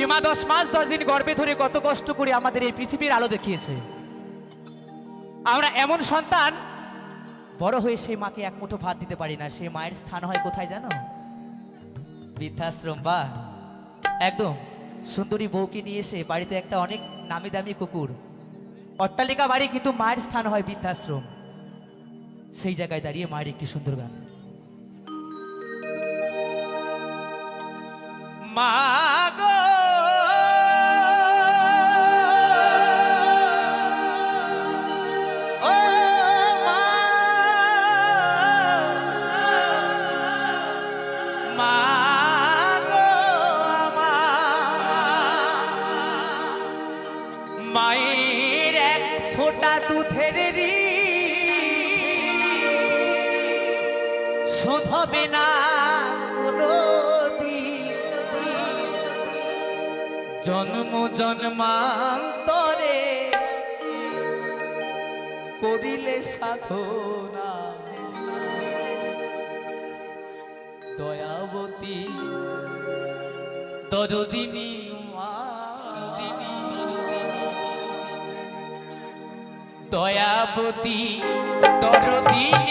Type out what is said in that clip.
যে মা দশ মাস দশ দিন গর্ভে ধরে কত কষ্ট করে আমাদের এই পৃথিবীর আলো দেখিয়েছে। আমরা এমন সন্তান, বড় হয়ে সেই মাকে এক মুঠো ভাত দিতে পারি না। সেই মায়ের স্থান হয় কোথায় জানো? বৃদ্ধাশ্রম, বা একদম সুন্দরী বউকে নিয়ে এসে বাড়িতে একটা অনেক নামি দামি কুকুর, অট্টালিকা বাড়ি কিন্তু মায়ের স্থান হয় বৃদ্ধাশ্রম। সেই জায়গায় দাঁড়িয়ে মায়ের একটি সুন্দর গান। মা হবে না। জন্ম জন্মান্তরে করিলে সাধনা দয়াবতী দরদিনী দয়াবতী দরদিনী